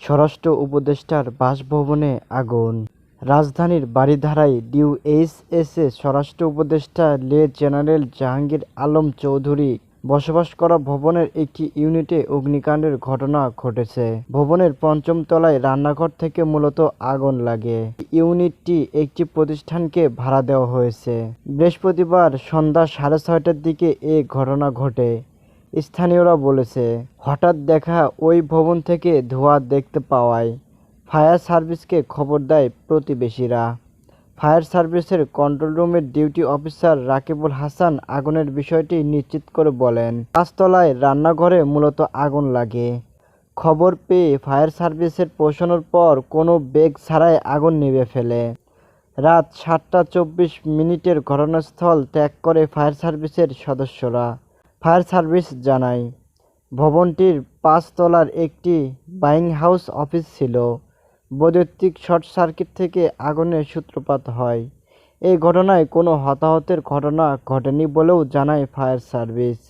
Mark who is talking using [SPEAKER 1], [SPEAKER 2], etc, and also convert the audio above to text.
[SPEAKER 1] স্বরাষ্ট্র উপদেষ্টার বাসভবনে আগুন। রাজধানীর বারিধারায় ডিওএইচএসে স্বরাষ্ট্র উপদেষ্টা লে জেনারেল জাহাঙ্গীর আলম চৌধুরী বসবাস করা ভবনের একটি ইউনিটে অগ্নিকাণ্ডের ঘটনা ঘটেছে। ভবনের পঞ্চম তলায় রান্নাঘর থেকে মূলত আগুন লাগে। ইউনিটটি একটি প্রতিষ্ঠানকে ভাড়া দেওয়া হয়েছে। বৃহস্পতিবার সন্ধ্যা সাড়ে ছয়টার দিকে এ ঘটনা ঘটে। স্থানীয়রা বলেছে, হঠাৎ দেখা ওই ভবন থেকে ধোঁয়া দেখতে পাওয়ায় ফায়ার সার্ভিসকে খবর দেয় প্রতিবেশীরা। ফায়ার সার্ভিসের কন্ট্রোল রুমের ডিউটি অফিসার রাকিবুল হাসান আগুনের বিষয়টি নিশ্চিত করে বলেন পাঁচতলায় রান্নাঘরে মূলত আগুন লাগে। খবর পেয়ে ফায়ার সার্ভিসের পৌঁছানোর পর কোনো বেগ ছাড়াই আগুন নিভে ফেলে। রাত সাতটা চব্বিশ মিনিটের ঘটনাস্থল ত্যাগ করে ফায়ার সার্ভিসের সদস্যরা। ফায়ার সার্ভিস জানায়। ভবনটির পাঁচতলার একটি বাইং হাউস অফিস ছিল। বৈদ্যুতিক শর্ট সার্কিট থেকে আগুনের সূত্রপাত হয়। এই ঘটনায় কোনো হতাহতের ঘটনা ঘটেনি বলেও জানায় ফায়ার সার্ভিস।